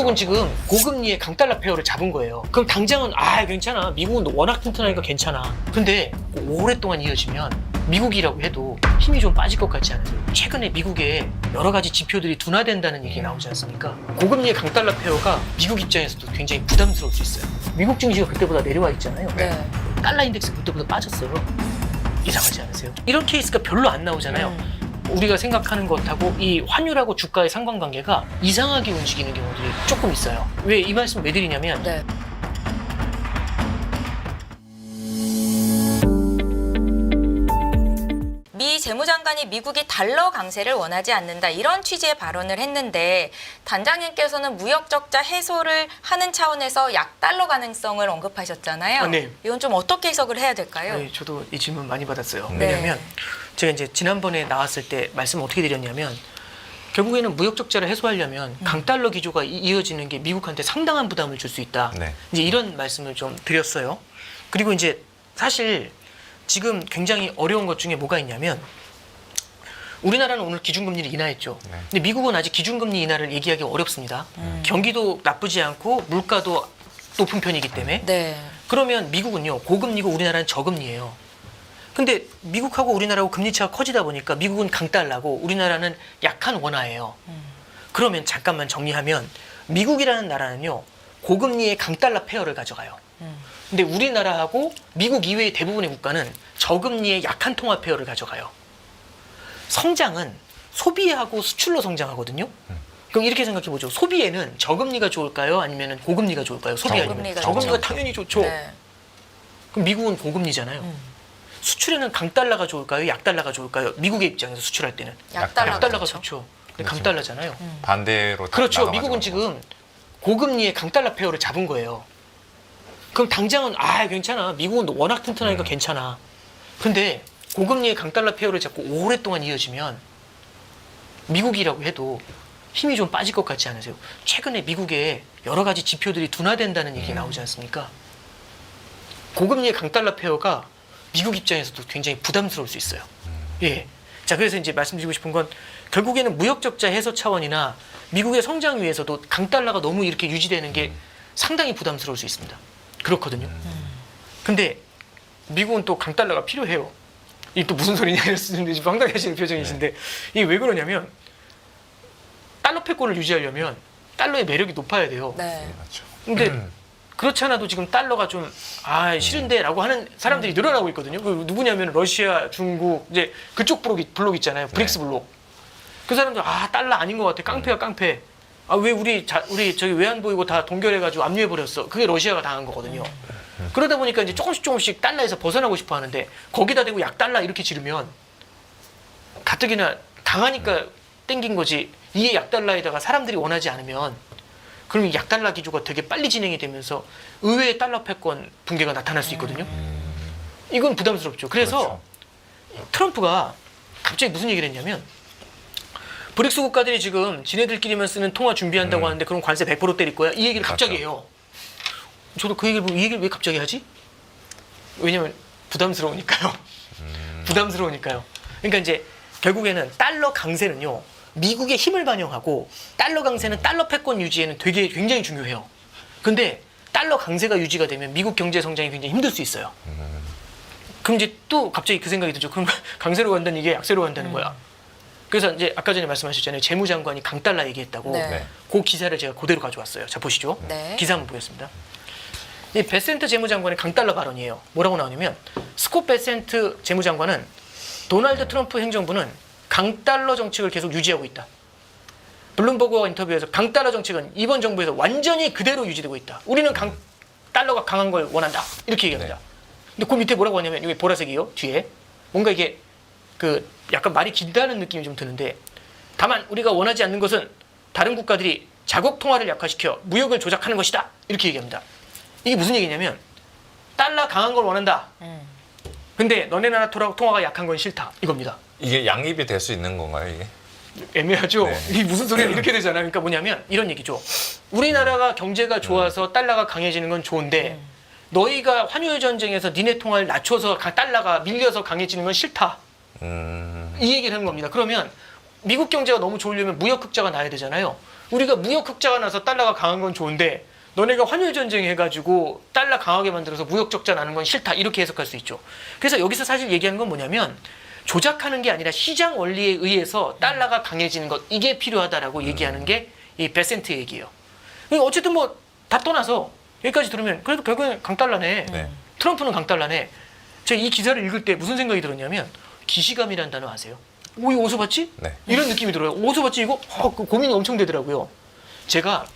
미국은 지금 고금리의 강달러 페어를 잡은 거예요. 그럼 당장은 아 괜찮아. 미국은 워낙 튼튼하니까 괜찮아. 근데 오랫동안 이어지면 미국이라고 해도 힘이 좀 빠질 것 같지 않으세요? 최근에 미국에 여러 가지 지표들이 둔화된다는 얘기 나오지 않습니까? 고금리의 강달러 페어가 미국 입장에서도 굉장히 부담스러울 수 있어요. 미국 증시가 그때보다 내려와 있잖아요. 네. 달러 인덱스 그때보다 빠졌어요. 이상하지 않으세요? 이런 케이스가 별로 안 나오잖아요. 음. 우리가 생각하는 것하고 이 환율하고 주가의 상관관계가 이상하게 움직이는 경우들이 조금 있어요. 왜 이 말씀 왜 드리냐면 네. 미 재무장관이 미국이 달러 강세를 원하지 않는다 이런 취지의 발언을 했는데 단장님께서는 무역 적자 해소를 하는 차원에서 약달러 가능성을 언급하셨잖아요. 아, 네. 이건 좀 어떻게 해석을 해야 될까요? 네, 저도 이 질문 많이 받았어요. 네. 왜냐하면 제가 이제 지난번에 나왔을 때 말씀 어떻게 드렸냐면 결국에는 무역 적자를 해소하려면 음. 강달러 기조가 이- 이어지는 게 미국한테 상당한 부담을 줄 수 있다. 네. 이제 이런 말씀을 좀 드렸어요. 그리고 이제 사실 지금 굉장히 어려운 것 중에 뭐가 있냐면 우리나라는 오늘 기준금리를 인하했죠. 네. 근데 미국은 아직 기준금리 인하를 얘기하기 어렵습니다. 음. 경기도 나쁘지 않고 물가도 높은 편이기 때문에 네. 그러면 미국은요 고금리고 우리나라는 저금리예요. 근데 미국하고 우리나라하고 금리 차가 커지다 보니까 미국은 강달러고 우리나라는 약한 원화예요. 그러면 잠깐만 정리하면 미국이라는 나라는요 고금리의 강달러 페어를 가져가요. 음. 근데 우리나라하고 미국 이외의 대부분의 국가는 저금리의 약한 통화 페어를 가져가요. 성장은 소비하고 수출로 성장하거든요. 그럼 이렇게 생각해 보죠. 소비에는 저금리가 좋을까요? 아니면 고금리가 좋을까요? 소비 아니면 저금리가 저금리가 좋죠. 당연히 좋죠. 네. 그럼 미국은 고금리잖아요. 음. 수출에는 강달러가 좋을까요? 약달러가 좋을까요? 미국의 입장에서 수출할 때는 약달러가 약달러가 좋죠. 좋죠. 근데 그렇죠. 강달러잖아요. 반대로 다 그렇죠. 미국은 지금 고금리의 강달러 페어를 잡은 거예요. 그럼 당장은 아 괜찮아. 미국은 워낙 튼튼하니까 음. 괜찮아. 근데 고금리의 강달러 페어를 잡고 오랫동안 이어지면 미국이라고 해도 힘이 좀 빠질 것 같지 않으세요? 최근에 미국에 여러 가지 지표들이 둔화된다는 얘기 음. 나오지 않습니까? 고금리의 강달러 페어가 미국 입장에서도 굉장히 부담스러울 수 있어요. 예. 자, 그래서 이제 말씀드리고 싶은 건 결국에는 무역 적자 해소 차원이나 미국의 성장 위해서도 강달러가 너무 이렇게 유지되는 게 상당히 부담스러울 수 있습니다. 그렇거든요. 근데 미국은 또 강달러가 필요해요. 이게 또 무슨 소리냐 이랬는데 지금 황당해 하시는 표정이신데 이게 왜 그러냐면 달러 패권을 유지하려면 달러의 매력이 높아야 돼요. 네. 그렇죠. 근데 음. 그렇지 않아도 지금 달러가 좀 아 싫은데라고 하는 사람들이 늘어나고 있거든요. 그 누구냐면 러시아, 중국 이제 그쪽 블록, 블록 있잖아요. 브릭스 네. 블록. 그 사람들 아 달러 아닌 것 같아. 깡패야 깡패. 아 왜 우리 자, 우리 저기 외환 보이고 다 동결해가지고 압류해 버렸어. 그게 러시아가 당한 거거든요. 그러다 보니까 이제 조금씩 조금씩 달러에서 벗어나고 싶어 하는데 거기다 대고 약 달러 이렇게 지르면 가뜩이나 당하니까 땡긴 거지. 이게 약 달러에다가 사람들이 원하지 않으면 그럼 이 약달러 기조가 되게 빨리 진행이 되면서 의외의 달러 패권 붕괴가 나타날 수 있거든요. 이건 부담스럽죠. 그래서 그렇죠. 트럼프가 갑자기 무슨 얘기를 했냐면 브릭스 국가들이 지금 지네들끼리만 쓰는 통화 준비한다고 음. 하는데 그럼 관세 100% 때릴 거야? 이 얘기를 갑자기 그렇죠. 해요. 저도 그 얘기를 보고 이 얘기를 왜 갑자기 하지? 왜냐면 부담스러우니까요. 음. 부담스러우니까요. 그러니까 이제 결국에는 달러 강세는요. 미국의 힘을 반영하고 달러 강세는 달러 패권 유지에는 되게 굉장히 중요해요. 근데 달러 강세가 유지가 되면 미국 경제 성장이 굉장히 힘들 수 있어요. 그럼 이제 또 갑자기 그 생각이 들죠. 그럼 강세로 간다는 이게 약세로 간다는 거야. 그래서 이제 아까 전에 말씀하셨잖아요. 재무장관이 강달러 얘기했다고. 네. 네. 그 기사를 제가 그대로 가져왔어요. 자 보시죠. 네. 기사 한번 보겠습니다. 이 베센트 재무장관의 강달러 발언이에요. 뭐라고 나오냐면 스콧 베센트 재무장관은 도널드 트럼프 행정부는 강달러 정책을 계속 유지하고 있다. 블룸버그와 인터뷰에서 강달러 정책은 이번 정부에서 완전히 그대로 유지되고 있다. 우리는 강 달러가 강한 걸 원한다. 이렇게 얘기합니다. 근데 그 밑에 뭐라고 하냐면 이게 보라색이요. 뒤에 뭔가 이게 그 약간 말이 길다는 느낌이 좀 드는데 다만 우리가 원하지 않는 것은 다른 국가들이 자국 통화를 약화시켜 무역을 조작하는 것이다. 이렇게 얘기합니다. 이게 무슨 얘기냐면 달러 강한 걸 원한다. 음. 근데 너네 나라 토라- 통화가 약한 건 싫다. 이겁니다. 이게 양립이 될 수 있는 건가요, 이게? 애매하죠. 네. 이게 무슨 소리야 이렇게 되잖아요. 그러니까 뭐냐면 이런 얘기죠. 우리나라가 경제가 좋아서 달러가 강해지는 건 좋은데 너희가 환율 전쟁에서 니네 통화를 낮춰서 가- 달러가 밀려서 강해지는 건 싫다. 음. 이 얘기를 하는 겁니다. 그러면 미국 경제가 너무 좋으려면 무역 흑자가 나야 되잖아요. 우리가 무역 흑자가 나서 달러가 강한 건 좋은데 너네가 환율 전쟁 해가지고 달러 강하게 만들어서 무역 적자 나는 건 싫다 이렇게 해석할 수 있죠. 그래서 여기서 사실 얘기하는 건 뭐냐면 조작하는 게 아니라 시장 원리에 의해서 달러가 강해지는 것 이게 필요하다라고 얘기하는 게 이 베센트 얘기예요. 그러니까 어쨌든 뭐 다 떠나서 여기까지 들으면 그래도 결국엔 강달러네. 네. 트럼프는 강달러네. 제가 이 기사를 읽을 때 무슨 생각이 들었냐면 기시감이라는 단어 아세요? 오 이거 어디서 봤지? 네. 이런 느낌이 들어요. 어디서 봤지 이거? 어, 그 고민이 엄청 되더라고요. 제가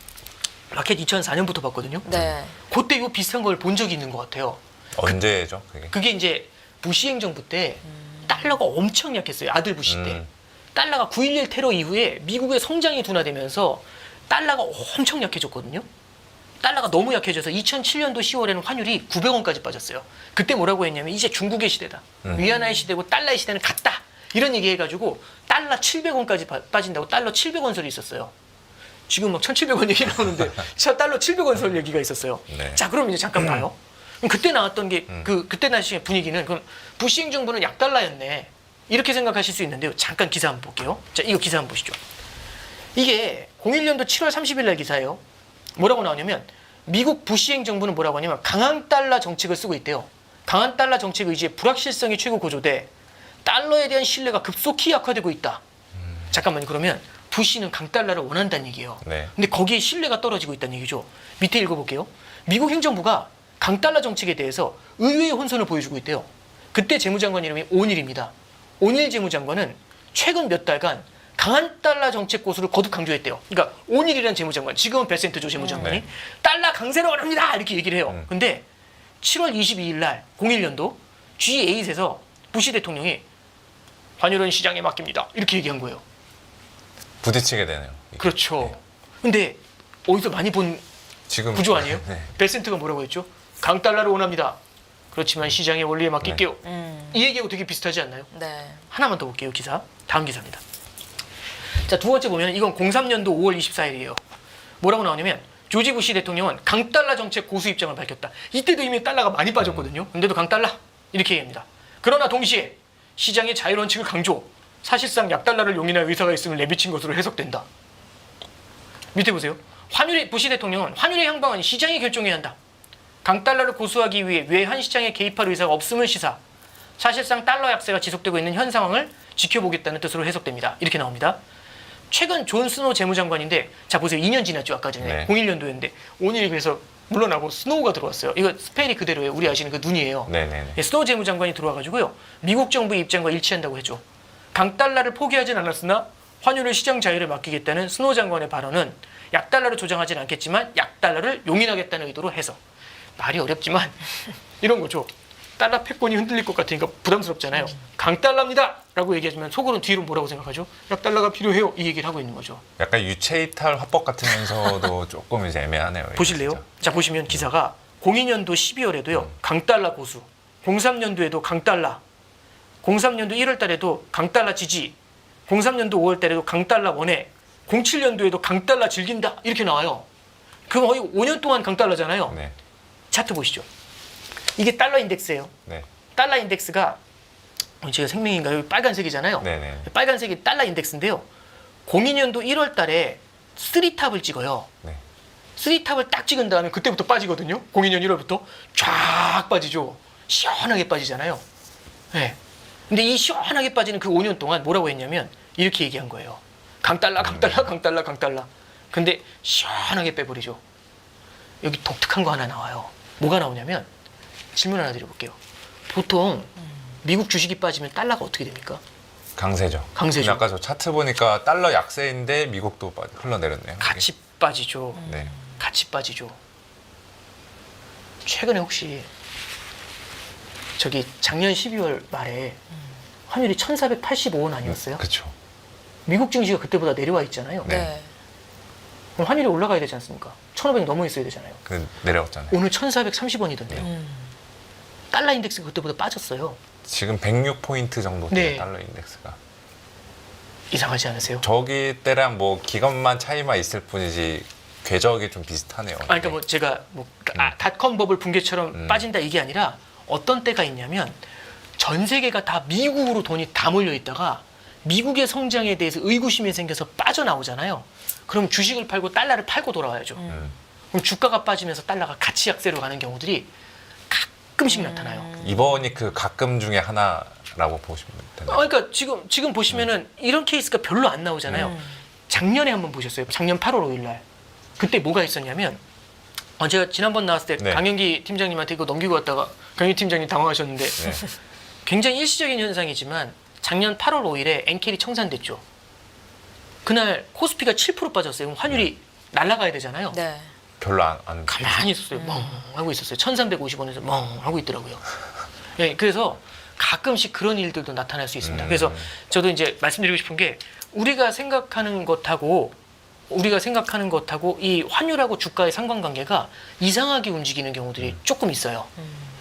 마켓 2004년부터 봤거든요. 네. 그때 요 비슷한 걸 본 적이 있는 것 같아요. 언제죠 그게? 그게 이제 부시 행정부 때 달러가 엄청 약했어요. 아들 부시 때. 음. 달러가 9.11 테러 이후에 미국의 성장이 둔화되면서 달러가 엄청 약해졌거든요. 달러가 너무 약해져서 2007년도 10월에는 환율이 900원까지 빠졌어요. 그때 뭐라고 했냐면 이제 중국의 시대다. 음. 위안화의 시대고 달러의 시대는 같다. 이런 얘기 해가지고 달러 700원까지 빠진다고 달러 700원 설이 있었어요. 지금 막 1,700원 얘기 나오는데 자 달러 700원 설 얘기가 있었어요. 네. 자 그럼 이제 잠깐 봐요. 그럼 그때 나왔던 게 음. 그 그때 당시 분위기는 그럼 부시 행정부는 약달러였네. 이렇게 생각하실 수 있는데요. 잠깐 기사 한번 볼게요. 자 이거 기사 한번 보시죠. 이게 01년도 7월 30일 날 기사예요. 뭐라고 나오냐면 미국 부시 행 정부는 뭐라고 하냐면 강한 달러 정책을 쓰고 있대요. 강한 달러 정책 의지에 불확실성이 최고 고조돼 달러에 대한 신뢰가 급속히 약화되고 있다. 잠깐만요. 그러면 부시는 강달러를 원한다는 얘기예요. 네. 근데 거기에 신뢰가 떨어지고 있다는 얘기죠. 밑에 읽어볼게요. 미국 행정부가 강달러 정책에 대해서 의외의 혼선을 보여주고 있대요. 그때 재무장관 이름이 오닐입니다. 오닐 재무장관은 최근 몇 달간 강한 달러 정책 고수를 거듭 강조했대요. 그러니까 오닐이라는 재무장관, 지금은 베센트조 재무장관이 네. 달러 강세를 원합니다 이렇게 얘기를 해요. 음. 근데 7월 22일 날 01년도 G8에서 부시 대통령이 환율은 시장에 맡깁니다 이렇게 얘기한 거예요. 부딪히게 되네요. 이게. 그렇죠. 근데 어디서 많이 본 지금 구조 아니에요? 네. 베센트가 뭐라고 했죠? 강달러를 원합니다. 그렇지만 시장의 원리에 맡길게요. 음. 이 얘기하고 되게 비슷하지 않나요? 네. 하나만 더 볼게요, 기사. 다음 기사입니다. 자, 두 번째 보면 이건 03년도 5월 24일이에요. 뭐라고 나오냐면 조지 부시 대통령은 강달러 정책 고수 입장을 밝혔다. 이때도 이미 달러가 많이 빠졌거든요. 근데도 강달러 이렇게 얘기합니다. 그러나 동시에 시장의 자율 원칙을 강조. 사실상 약달러를 용인할 의사가 있음을 내비친 것으로 해석된다. 밑에 보세요. 환율의 부시 대통령은 환율의 향방은 시장이 결정해야 한다. 강달러를 고수하기 위해 외환 시장에 개입할 의사가 없음을 시사. 사실상 달러 약세가 지속되고 있는 현 상황을 지켜보겠다는 뜻으로 해석됩니다. 이렇게 나옵니다. 최근 존 스노우 재무장관인데 자 보세요. 2년 지났죠. 아까 전에 네. 01년도였는데 오늘이 그래서 물러나고 스노우가 들어왔어요. 이거 스펠이 그대로예요. 우리 아시는 그 눈이에요. 네네네. 예, 스노우 재무장관이 들어와가지고요. 미국 정부의 입장과 일치한다고 했죠. 강달러를 포기하진 않았으나 환율을 시장 자유를 맡기겠다는 스노우 장관의 발언은 약달러를 조장하진 않겠지만 약달러를 용인하겠다는 의도로 해서 말이 어렵지만 이런 거죠. 달러 패권이 흔들릴 것 같으니까 부담스럽잖아요. 강달러입니다! 라고 얘기하지만 속으로는 뒤로 뭐라고 생각하죠? 약 달러가 필요해요. 이 얘기를 하고 있는 거죠. 약간 유체이탈 화법 같으면서도 조금 이제 애매하네요. 이게 보실래요? 진짜. 자 보시면 기사가 02년도 12월에도요 강달러 고수, 03년도에도 강달러, 03년도 1월 달에도 강달러 지지, 03년도 5월 달에도 강달러 원해, 07년도에도 강달러 즐긴다 이렇게 나와요. 그럼 거의 5년 동안 강달러잖아요. 네. 차트 보시죠. 이게 달러 인덱스예요. 네. 달러 인덱스가 어, 제가 생명인가요? 빨간색이잖아요. 네네. 빨간색이 달러 인덱스인데요. 02년도 1월 달에 3탑을 찍어요. 네. 3탑을 딱 찍은 다음에 그때부터 빠지거든요. 02년 1월부터 쫙 빠지죠. 시원하게 빠지잖아요. 네. 근데 이 시원하게 빠지는 그 5년 동안 뭐라고 했냐면 이렇게 얘기한 거예요. 강달러, 강달러, 강달러, 강달러. 근데 시원하게 빼버리죠. 여기 독특한 거 하나 나와요. 뭐가 나오냐면 질문 하나 드려볼게요. 보통 미국 주식이 빠지면 달러가 어떻게 됩니까? 강세죠. 강세죠. 근데 아까 저 차트 보니까 달러 약세인데 미국도 빠- 흘러내렸네요. 같이 빠지죠. 이게. 네. 같이 빠지죠. 최근에 혹시 저기 작년 12월 말에 환율이 1,485원 아니었어요? 그렇죠. 미국 증시가 그때보다 내려와 있잖아요. 네. 네. 그럼 환율이 올라가야 되지 않습니까? 1,500 넘어 있어야 되잖아요. 그 내려왔잖아요. 오늘 1,430원이던데요. 음. 달러 인덱스가 그때보다 빠졌어요. 지금 106포인트 정도 네. 돼요, 달러 인덱스가. 이상하지 않으세요? 저기 때랑 뭐 기간만 차이만 있을 뿐이지 궤적이 좀 비슷하네요. 아, 그러니까 뭐 제가 뭐 아, 닷컴 버블 붕괴처럼 음. 빠진다 이게 아니라 어떤 때가 있냐면 전 세계가 다 미국으로 돈이 다 몰려 있다가 미국의 성장에 대해서 의구심이 생겨서 빠져나오잖아요. 그럼 주식을 팔고 달러를 팔고 돌아와야죠. 음. 그럼 주가가 빠지면서 달러가 같이 약세로 가는 경우들이 가끔씩 나타나요. 이번이 그 가끔 중에 하나라고 보시면 어, 되나요? 그러니까 지금 지금 보시면은 이런 케이스가 별로 안 나오잖아요. 작년에 한번 보셨어요. 작년 8월 5일 날. 그때 뭐가 있었냐면 어, 제가 지난번 나왔을 때 네. 강영기 팀장님한테 이거 넘기고 왔다가 강영기 팀장님 당황하셨는데 네. 굉장히 일시적인 현상이지만 작년 8월 5일에 엔켈이 청산됐죠. 그날 코스피가 7% 빠졌어요. 그럼 환율이 날아가야 되잖아요. 네. 별로 안, 안 가만히 있었어요. 멍 하고 있었어요. 1350원에서 멍 하고 있더라고요. 예, 그래서 가끔씩 그런 일들도 나타날 수 있습니다. 음. 그래서 저도 이제 말씀드리고 싶은 게 우리가 생각하는 것하고 우리가 생각하는 것하고 이 환율하고 주가의 상관관계가 이상하게 움직이는 경우들이 조금 있어요.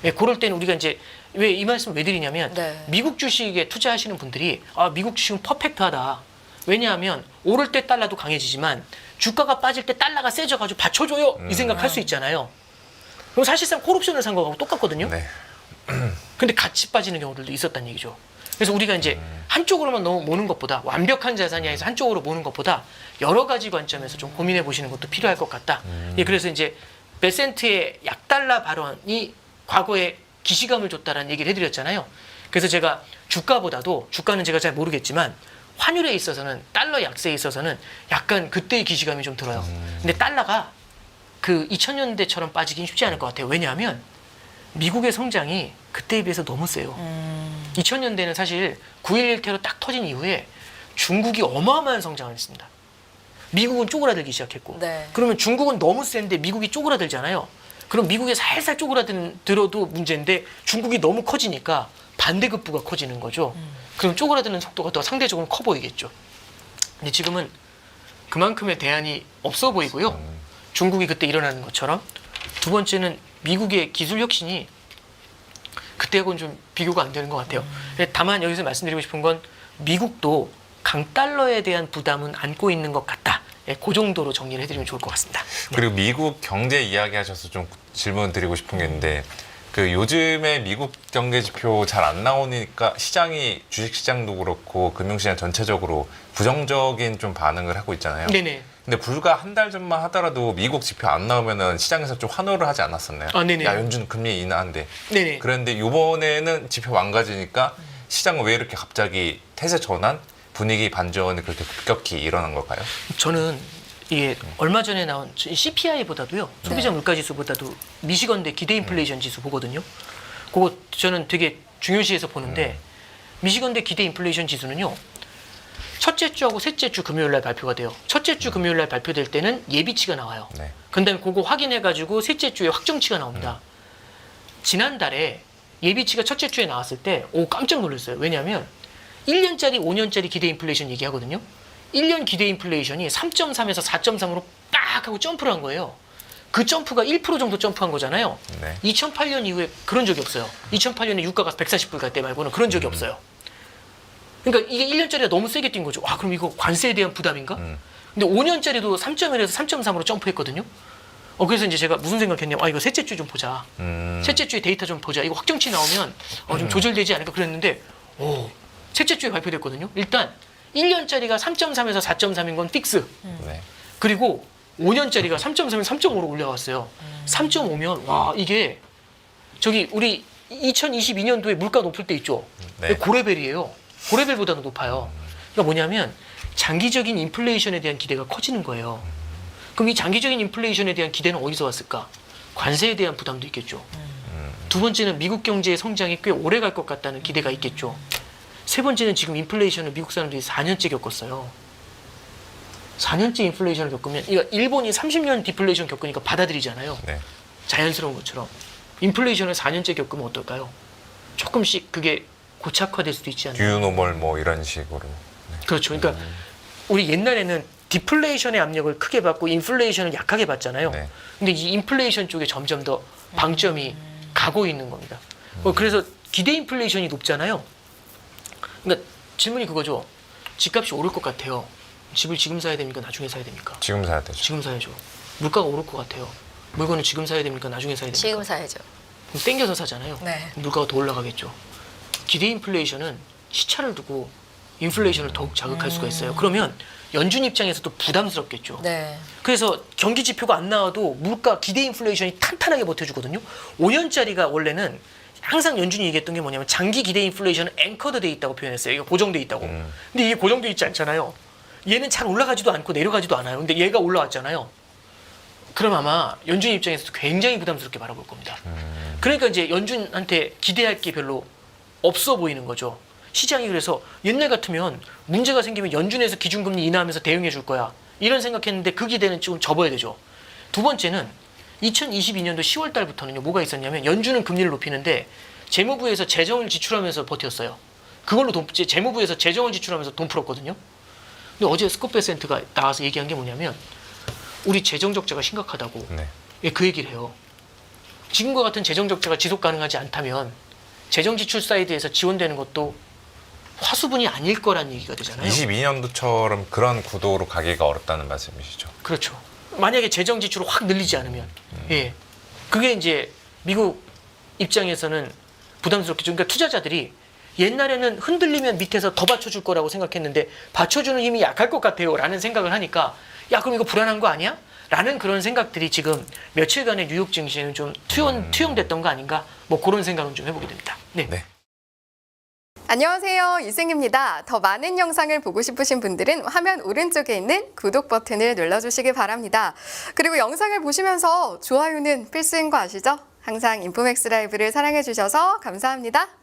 예, 그럴 때는 우리가 이제 왜 이 말씀 왜 드리냐면 네. 미국 주식에 투자하시는 분들이 아 미국 주식은 퍼펙트하다. 왜냐하면 오를 때 달러도 강해지지만 주가가 빠질 때 달러가 세져가지고 받쳐줘요 이 생각할 수 있잖아요. 그럼 사실상 콜옵션을 산 거하고 똑같거든요. 네. 근데 같이 빠지는 경우들도 있었다는 얘기죠. 그래서 우리가 이제 한쪽으로만 너무 모는 것보다 완벽한 자산이 아니라 한쪽으로 모는 것보다 여러 가지 관점에서 좀 고민해 보시는 것도 필요할 것 같다. 예, 그래서 이제 베센트의 약달러 발언이 과거에 기시감을 줬다라는 얘기를 해드렸잖아요. 그래서 제가 주가보다도 주가는 제가 잘 모르겠지만 환율에 있어서는 달러 약세에 있어서는 약간 그때의 기시감이 좀 들어요. 근데 달러가 그 2000년대처럼 빠지긴 쉽지 않을 것 같아요. 왜냐하면 미국의 성장이 그때에 비해서 너무 세요. 2000년대는 사실 9.11 테러 딱 터진 이후에 중국이 어마어마한 성장을 했습니다. 미국은 쪼그라들기 시작했고. 네. 그러면 중국은 너무 센데 미국이 쪼그라들잖아요. 그럼 미국에 살살 쪼그라들어도 문제인데 중국이 너무 커지니까 반대급부가 커지는 거죠. 그럼 쪼그라드는 속도가 더 상대적으로 커 보이겠죠. 근데 지금은 그만큼의 대안이 없어 보이고요. 중국이 그때 일어나는 것처럼 두 번째는 미국의 기술 혁신이 그때하고는 좀 비교가 안 되는 것 같아요. 근데 다만 여기서 말씀드리고 싶은 건 미국도 강달러에 대한 부담은 안고 있는 것 같다. 예, 그 정도로 정리를 해드리면 좋을 것 같습니다. 그리고 미국 경제 이야기 하셔서 좀 질문 드리고 싶은 게 있는데 그 요즘에 미국 경제 지표 잘 안 나오니까 시장이 주식 시장도 그렇고 금융 시장 전체적으로 부정적인 좀 반응을 하고 있잖아요. 네네. 근데 불과 한 달 전만 하더라도 미국 지표 안 나오면은 시장에서 좀 환호를 하지 않았었나요? 아, 네네. 야 연준 금리 인하한데. 네네. 그런데 이번에는 지표 망가지니까 시장은 왜 이렇게 갑자기 태세 전환 분위기 반전이 그렇게 급격히 일어난 걸까요? 저는 이게 얼마 전에 나온 CPI보다도요 소비자 물가 지수보다도 미시건대 기대 인플레이션 지수 보거든요. 그거 저는 되게 중요시해서 보는데 미시건대 기대 인플레이션 지수는요 첫째 주하고 셋째 주 금요일 날 발표가 돼요. 첫째 주 금요일 날 발표될 때는 예비치가 나와요. 네. 근데 그거 확인해 가지고 셋째 주에 확정치가 나옵니다. 지난달에 예비치가 첫째 주에 나왔을 때 오 깜짝 놀랐어요. 왜냐하면 1년짜리, 5년짜리 기대 인플레이션 얘기하거든요. 1년 기대 인플레이션이 3.3에서 4.3으로 빡 하고 점프를 한 거예요. 그 점프가 1% 정도 점프한 거잖아요. 네. 2008년 이후에 그런 적이 없어요. 2008년에 유가가 140불 갈 때 말고는 그런 적이 없어요. 그러니까 이게 1년짜리가 너무 세게 뛴 거죠. 와, 그럼 이거 관세에 대한 부담인가? 음. 근데 5년짜리도 3.1에서 3.3으로 점프했거든요. 어, 그래서 이제 제가 무슨 생각했냐면, 아, 이거 셋째 주 좀 보자. 음. 셋째 주에 데이터 좀 보자. 이거 확정치 나오면 어, 좀 조절되지 않을까 그랬는데, 오, 셋째 주에 발표됐거든요. 일단 1년짜리가 3.3에서 4.3인 건 픽스. 네. 그리고 5년짜리가 3.3에서 3.5로 올라갔어요. 3.5면 와 이게 저기 우리 2022년도에 물가 높을 때 있죠. 네. 고레벨이에요. 고레벨보다도 높아요. 그러니까 뭐냐면 장기적인 인플레이션에 대한 기대가 커지는 거예요. 그럼 이 장기적인 인플레이션에 대한 기대는 어디서 왔을까? 관세에 대한 부담도 있겠죠. 두 번째는 미국 경제의 성장이 꽤 오래 갈 것 같다는 기대가 있겠죠. 세 번째는 지금 인플레이션을 미국 사람들이 4년째 겪었어요. 4년째 인플레이션을 겪으면 이거 일본이 30년 디플레이션 겪으니까 받아들이잖아요. 네. 자연스러운 것처럼 인플레이션을 4년째 겪으면 어떨까요? 조금씩 그게 고착화될 수도 있지 않나요? 뉴노멀 뭐 이런 식으로. 그렇죠. 그러니까 우리 옛날에는 디플레이션의 압력을 크게 받고 인플레이션을 약하게 받잖아요. 네. 근데 이 인플레이션 쪽에 점점 더 방점이 가고 있는 겁니다. 어, 그래서 기대 인플레이션이 높잖아요. 그러니까 질문이 그거죠. 집값이 오를 것 같아요. 집을 지금 사야 됩니까? 나중에 사야 됩니까? 지금 사야 되죠. 지금 사야죠. 물가가 오를 것 같아요. 물건을 지금 사야 됩니까? 나중에 사야 됩니까? 지금 사야죠. 그럼 땡겨서 사잖아요. 네. 물가가 더 올라가겠죠. 기대 인플레이션은 시차를 두고 인플레이션을 더욱 자극할 수가 있어요. 그러면 연준 입장에서도 부담스럽겠죠. 네. 그래서 경기 지표가 안 나와도 물가 기대 인플레이션이 탄탄하게 버텨주거든요. 5년짜리가 원래는 항상 연준이 얘기했던 게 뭐냐면 장기 기대 인플레이션은 앵커드 돼 있다고 표현했어요. 이게 고정돼 있다고. 음. 근데 이게 고정돼 있지 않잖아요. 얘는 잘 올라가지도 않고 내려가지도 않아요. 근데 얘가 올라왔잖아요. 그럼 아마 연준 입장에서도 굉장히 부담스럽게 바라볼 겁니다. 그러니까 이제 연준한테 기대할 게 별로 없어 보이는 거죠. 시장이 그래서 옛날 같으면 문제가 생기면 연준에서 기준금리 인하하면서 대응해 줄 거야. 이런 생각했는데 그 기대는 지금 접어야 되죠. 두 번째는 2022년도 10월 달부터는요. 뭐가 있었냐면 연준은 금리를 높이는데 재무부에서 재정을 지출하면서 버텼어요. 그걸로 돈 재- 재무부에서 재정을 지출하면서 돈 풀었거든요. 근데 어제 스코페센트가 나와서 얘기한 게 뭐냐면 우리 재정 적자가 심각하다고 네. 예, 그 얘기를 해요. 지금과 같은 재정 적자가 지속 가능하지 않다면 재정 지출 사이드에서 지원되는 것도 화수분이 아닐 거란 얘기가 되잖아요. 22년도처럼 그런 구도로 가기가 어렵다는 말씀이시죠. 그렇죠. 만약에 재정 지출을 확 늘리지 않으면, 예, 그게 이제 미국 입장에서는 부담스럽겠죠. 그러니까 투자자들이 옛날에는 흔들리면 밑에서 더 받쳐줄 거라고 생각했는데 받쳐주는 힘이 약할 것 같아요라는 생각을 하니까 야 그럼 이거 불안한 거 아니야? 라는 그런 생각들이 지금 며칠간의 뉴욕 증시에는 좀 투영, 투영됐던 거 아닌가? 뭐 그런 생각은 좀 해보게 됩니다. 네. 네. 안녕하세요. 이승입니다. 더 많은 영상을 보고 싶으신 분들은 화면 오른쪽에 있는 구독 버튼을 눌러주시기 바랍니다. 그리고 영상을 보시면서 좋아요는 필수인 거 아시죠? 항상 인포맥스 라이브를 사랑해주셔서 감사합니다.